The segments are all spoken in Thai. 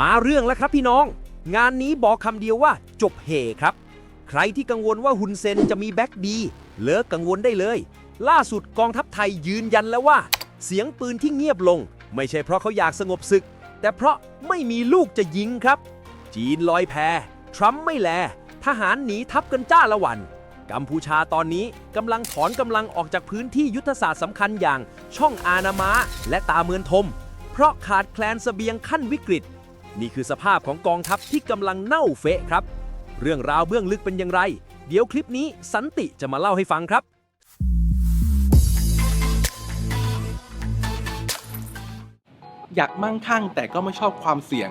มาเรื่องแล้วครับพี่น้อง งานนี้บอกคำเดียวว่าจบเฮครับ ใครที่กังวลว่าฮุนเซนจะมีแบ็กดีเลิกกังวลได้เลย ล่าสุดกองทัพไทยยืนยันแล้วว่า เสียงปืนที่เงียบลง ไม่ใช่เพราะเขาอยากสงบศึก แต่เพราะไม่มีลูกจะยิงครับ จีนลอยแพทรัมป์ไม่แล ทหารหนีทับกันจ้าละวัน กัมพูชาตอนนี้กำลังถอนกำลังออกจากพื้นที่ยุทธศาสตร์สำคัญอย่างช่องอานามาและตาเมือนทม เพราะขาดแคลนเสบียงขั้นวิกฤต นี่คือสภาพของกองทัพที่กำลังเน่าเฟะครับ เรื่องราวเบื้องลึกเป็นอย่างไร เดี๋ยวคลิปนี้สันติจะมาเล่าให้ฟังครับ อยากมั่งคั่งแต่ก็ไม่ชอบความเสี่ยง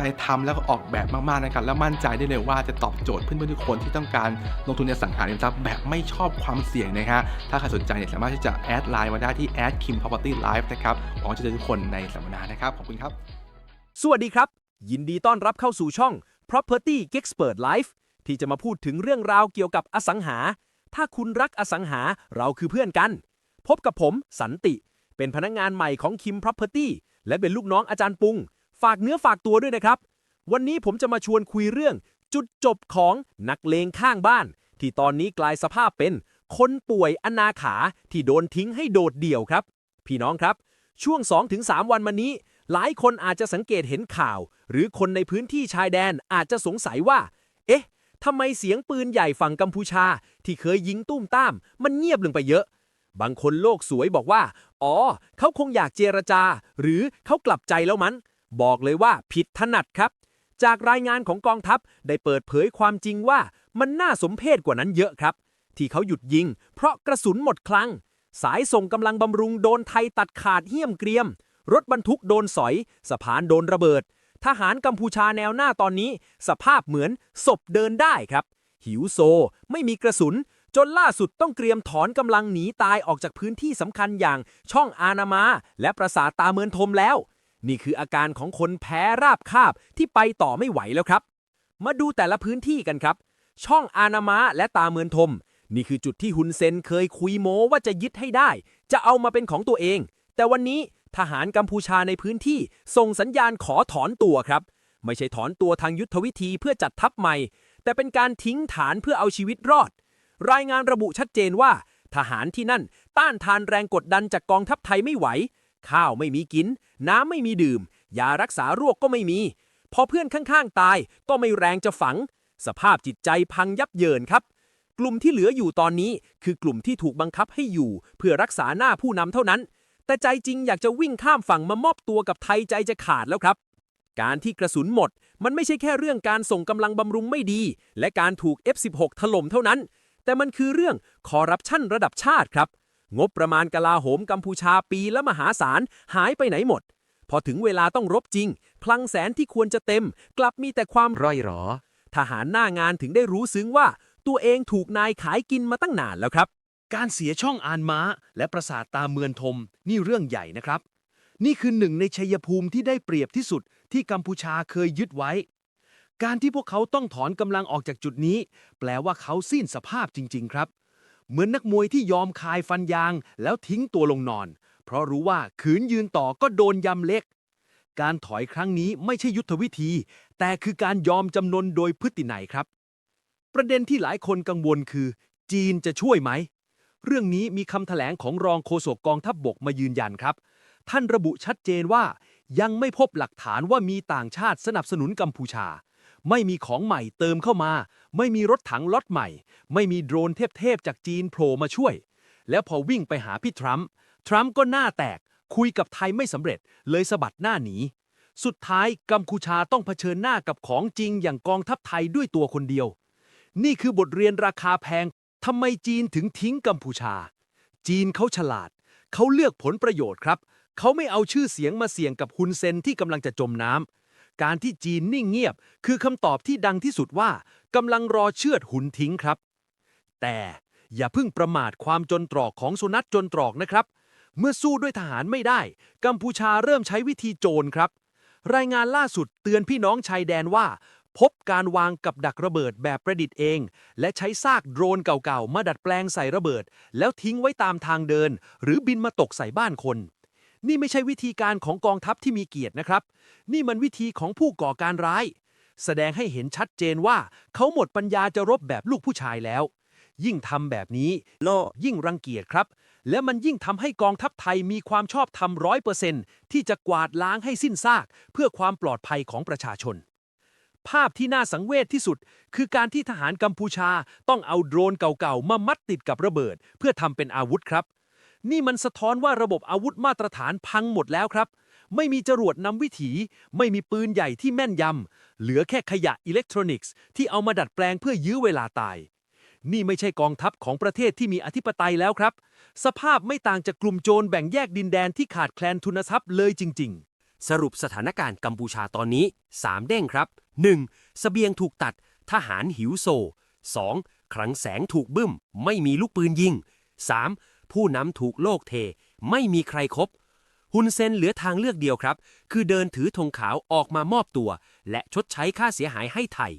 ใจทำแล้วก็ออกแบบมากๆนะครับ แล้วมั่นใจได้เลยว่าจะตอบโจทย์เพื่อนๆทุกคนที่ต้องการลงทุนในอสังหาริมทรัพย์แบบไม่ชอบความเสี่ยงนะฮะถ้าใครสนใจเนี่ยสามารถที่จะแอดไลน์มาได้ที่ add kim property live นะครับหวังจะเจอทุกคนในสัมมนานะครับขอบคุณครับ สวัสดีครับ ยินดีต้อนรับเข้าสู่ช่อง Property Expert Life ที่จะมาพูดถึงเรื่องราวเกี่ยวกับอสังหา ถ้าคุณรักอสังหาเราคือเพื่อนกัน พบกับผมสันติ เป็นพนักงงานใหม่ของ Kim Property และเป็นลูกน้องอาจารย์ปุง ฝากเนื้อฝากตัวด้วยนะครับ วันนี้ผมจะมาชวนคุยเรื่อง จุดจบของนักเลงข้างบ้าน ที่ตอนนี้กลายสภาพเป็น คนป่วยอนาขาที่โดนทิ้งให้โดดเดี่ยวครับ พี่น้องครับ ช่วง 2-3 วันมานี้ หลายคนอาจจะสังเกตเห็นข่าว หรือคนในพื้นที่ชายแดนอาจจะสงสัยว่า เอ๊ะทำไมเสียงปืนใหญ่ฝั่งกัมพูชา ที่เคยยิงตุ้มตาม มันเงียบลงไปเยอะ บางคนโลกสวยบอกว่า อ๋อ เขาคงอยากเจรจา หรือเขากลับใจแล้วมั้ง บอกเลยว่าผิดถนัดครับ จากรายงานของกองทัพได้เปิดเผยความจริงว่ามันน่าสมเพชกว่านั้นเยอะครับ ที่เขาหยุดยิง เพราะกระสุนหมดคลัง สายส่งกำลังบำรุงโดนไทยตัดขาดเหี้ยมเกรียม รถบรรทุกโดนสอย สะพานโดนระเบิด ทหารกัมพูชาแนวหน้าตอนนี้ สภาพเหมือนศพเดินได้ครับ หิวโซ ไม่มีกระสุนจนล่าสุดต้องเตรียมถอนกำลังหนีตายออกจากพื้นที่สำคัญอย่างช่องอานามา และปราสาทตาเมือนทมแล้ว นี่คืออาการของคนแพ้ราบคาบที่ไปต่อไม่ไหวแล้วครับ มาดูแต่ละพื้นที่กันครับ ช่องอานามาและตาเมือนทม นี่คือจุดที่ฮุนเซนเคยคุยโม้ว่าจะยึดให้ได้ จะเอามาเป็นของตัวเอง แต่วันนี้ทหารกัมพูชาในพื้นที่ส่งสัญญาณขอถอนตัวครับ ไม่ใช่ถอนตัวทางยุทธวิธีเพื่อจัดทัพใหม่ แต่เป็นการทิ้งฐานเพื่อเอาชีวิตรอด รายงานระบุชัดเจนว่า ทหารที่นั่นต้านทานแรงกดดันจากกองทัพไทยไม่ไหว ข้าวไม่มีกิน น้ำไม่มีดื่ม ยารักษาโรคก็ไม่มี พอเพื่อนข้างๆ ตายก็ไม่แรงจะฝัง สภาพจิตใจพังยับเยินครับ กลุ่มที่เหลืออยู่ตอนนี้คือกลุ่มที่ถูกบังคับให้อยู่ เพื่อรักษาหน้าผู้นำเท่านั้น แต่ใจจริงอยากจะวิ่งข้ามฝั่งมามอบตัวกับไทยใจจะขาดแล้วครับ การที่กระสุนหมด มันไม่ใช่แค่เรื่องการส่งกำลังบำรุงไม่ดี และการถูก F16 ถล่มเท่านั้น แต่มันคือเรื่องคอร์รัปชันระดับชาติครับ งบประมาณกลาโหมกัมพูชาปีละมหาศาลหายไปไหนหมด พอถึงเวลาต้องรบจริงคลังแสนที่ควรจะเต็ม กลับมีแต่ความร่อยหรอ ทหารหน้างานถึงได้รู้ซึ้งว่า ตัวเองถูกนายขายกินมาตั้งนานแล้วครับ การเสียช่องอานม้า และปราสาทตาเมือนทม นี่เรื่องใหญ่นะครับ นี่คือหนึ่งในชัยภูมิที่ได้เปรียบที่สุดที่กัมพูชาเคยยึดไว้ การที่พวกเขาต้องถอนกำลังออกจากจุดนี้ แปลว่าเขาสิ้นสภาพจริง ๆ ครับ เหมือนนักมวยที่ยอมคายฟันยางแล้วทิ้งตัวลงนอน เพราะรู้ว่าขืนยืนต่อก็โดนยำเล็ก การถอยครั้งนี้ไม่ใช่ยุทธวิธี แต่คือการยอมจำนนโดยพฤติไหนครับ ประเด็นที่หลายคนกังวลคือ จีนจะช่วยไหม เรื่องนี้มีคำแถลงของรองโฆษกกองทัพบบกมายืนยันครับ ท่านระบุชัดเจนว่ายังไม่พบหลักฐานว่ามีต่างชาติสนับสนุนกัมพูชา ไม่มีของใหม่เติมเข้ามา ไม่มีรถถังล็อตใหม่ ไม่มีโดรนเทพๆจากจีนโผล่มาช่วย แล้วพอวิ่งไปหาพี่ทรัมป์ทรัมป์ก็หน้าแตก คุยกับไทยไม่สำเร็จ เลยสะบัดหน้าหนี สุดท้ายกัมพูชาต้องเผชิญหน้ากับของจริงอย่างกองทัพไทยด้วยตัวคนเดียว นี่คือบทเรียนราคาแพงทำไมจีนถึงทิ้งกัมพูชา จีนเขาฉลาด เขาเลือกผลประโยชน์ครับ เขาไม่เอาชื่อเสียงมาเสี่ยงกับฮุนเซนที่กำลังจะจมน้ำ การที่จีนนิ่งเงียบ คือคำตอบที่ดังที่สุดว่ากำลังรอเชือดหุนทิ้งครับ แต่อย่าเพิ่งประมาทความจนตรอกของสุนัขจนตรอกนะครับ เมื่อสู้ด้วยทหารไม่ได้ กัมพูชาเริ่มใช้วิธีโจรครับ รายงานล่าสุดเตือนพี่น้องชายแดนว่า พบการวางกับดักระเบิดแบบประดิษฐ์เอง และใช้ซากโดรนเก่าๆ มาดัดแปลงใส่ระเบิด แล้วทิ้งไว้ตามทางเดิน หรือบินมาตกใส่บ้านคน นี่ไม่ใช่วิธีการของกองทัพที่มีเกียรตินะครับ นี่มันวิธีของผู้ก่อการร้าย แสดงให้เห็นชัดเจนว่าเขาหมดปัญญาจะรบแบบลูกผู้ชายแล้ว ยิ่งทำแบบนี้โลยิ่งรังเกียจครับ และมันยิ่งทำให้กองทัพไทยมีความชอบธรรมร้อยเปอร์เซนที่จะกวาดล้างให้สิ้นซาก เพื่อความปลอดภัยของประชาชนภาพที่น่าสังเวชที่สุด คือการที่ทหารกัมพูชาต้องเอาโดรนเก่าๆ มามัดติดกับระเบิด เพื่อทำเป็นอาวุธครับ นี่มันสะท้อนว่าระบบอาวุธมาตรฐานพังหมดแล้วครับ ไม่มีจรวดนำวิถี ไม่มีปืนใหญ่ที่แม่นยำ เหลือแค่ขยะอิเล็กทรอนิกส์ที่เอามาดัดแปลงเพื่อยื้อเวลาตาย นี่ไม่ใช่กองทัพของประเทศที่มีอธิปไตยแล้วครับ สภาพไม่ต่างจากกลุ่มโจรแบ่งแยกดินแดนที่ขาดแคลนทุนทรัพย์เลยจริง ๆสรุปสถานการณ์กัมพูชาตอนนี้ 3 เด้งครับ 1. เสบียงถูกตัด ทหารหิวโซ 2. คลังแสงถูกบึ้ม ไม่มีลูกปืนยิง 3. ผู้นำถูกโลกเท ไม่มีใครครบฮุนเซนเหลือทางเลือกเดียวครับ คือเดินถือธงขาวออกมามอบตัว และชดใช้ค่าเสียหายให้ไทย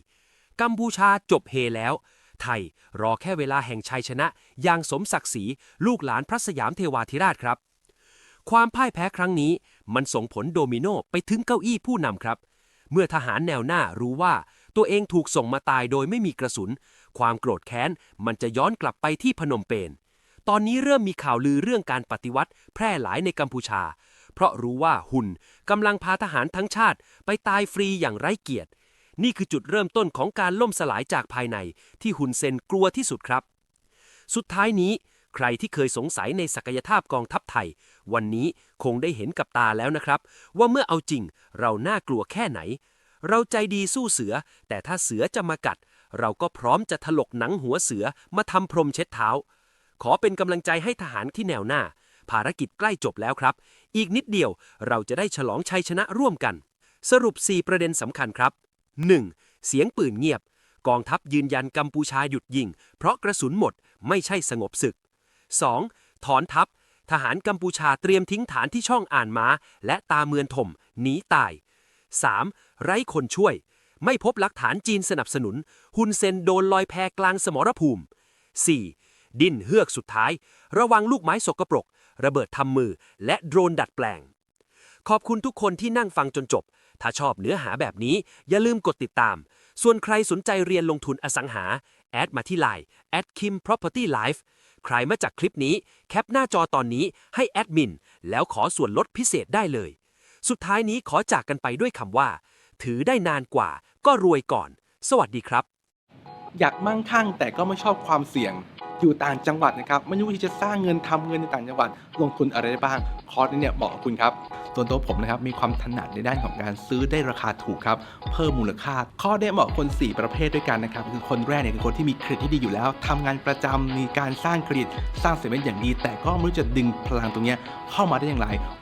กัมพูชาจบเฮแล้ว ไทยรอแค่เวลาแห่งชัยชนะ อย่างสมศักดิ์ศรีลูกหลานพระสยามเทวาธิราชครับ ความพ่ายแพ้ครั้งนี้มันส่งผลโดมิโนไปถึงเก้าอี้ผู้นำครับ เมื่อทหารแนวหน้ารู้ว่าตัวเองถูกส่งมาตายโดยไม่มีกระสุน ความโกรธแค้นมันจะย้อนกลับไปที่พนมเปญ ตอนนี้เริ่มมีข่าวลือเรื่องการปฏิวัติแพร่หลายในกัมพูชา เพราะรู้ว่าหุ่นกำลังพาทหารทั้งชาติไปตายฟรีอย่างไร้เกียรติ นี่คือจุดเริ่มต้นของการล่มสลายจากภายในที่หุ่นเซนกลัวที่สุดครับ สุดท้ายนี้ใครที่เคยสงสัยในศักยภาพกองทัพไทย วันนี้คงได้เห็นกับตาแล้วนะครับ ว่าเมื่อเอาจริงเราน่ากลัวแค่ไหน เราใจดีสู้เสือ แต่ถ้าเสือจะมากัด เราก็พร้อมจะถลกหนังหัวเสือมาทำพรมเช็ดเท้า ขอเป็นกำลังใจให้ทหารที่แนวหน้า ภารกิจใกล้จบแล้วครับ อีกนิดเดียวเราจะได้ฉลองชัยชนะร่วมกัน สรุป 4 ประเด็นสำคัญครับ 1. เสียงปืนเงียบ กองทัพยืนยันกัมพูชาหยุดยิง เพราะกระสุนหมดไม่ใช่สงบศึก 2. ถอนทัพ ทหารกัมพูชาเตรียมทิ้งฐานที่ช่องอ่านม้า และตาเมือนถมหนีตาย 3. ไร้คนช่วย ไม่พบหลักฐานจีนสนับสนุน ฮุนเซนโดนลอยแพกลางสมรภูมิ 4. ดิ้นเฮือกสุดท้าย ระวังลูกไม้สกปรก ระเบิดทำมือ และโดรนดัดแปลง ขอบคุณทุกคนที่นั่งฟังจนจบ ถ้าชอบเนื้อหาแบบนี้ อย่าลืมกดติดตาม ส่วนใครสนใจเรียนลงทุนอสังหา แอดมาที่ไลน์ at kim property life ใครมาจากคลิปนี้ แคปหน้าจอตอนนี้ให้แอดมิน แล้วขอส่วนลดพิเศษได้เลย สุดท้ายนี้ขอจากกันไปด้วยคำว่า ถือได้นานกว่า ก็รวยก่อน สวัสดีครับ อยากมั่งคั่งแต่ก็ไม่ชอบความเสี่ยง อยู่ต่างจังหวัดนะครับไม่รู้ที่จะสร้างเงินทำเงินในต่างจังหวัด ลงทุนอะไรได้บ้าง คอร์สนี้เนี่ยเหมาะกับคุณครับส่วนตัวผมนะครับมีความถนัดในด้านของการซื้อได้ราคาถูกครับเพิ่มมูลค่า ข้อได้เหมาะคน 4 ประเภทด้วยกันนะครับคือคนแรกเนี่ยคือคนที่มีเครดิตที่ดีอยู่แล้วทำงานประจำมีการสร้างเครดิตสร้างเสร็จเป็นอย่างดี แต่ก็ไม่รู้จะดึงพลังตรงเนี้ยเข้ามาได้อย่างไร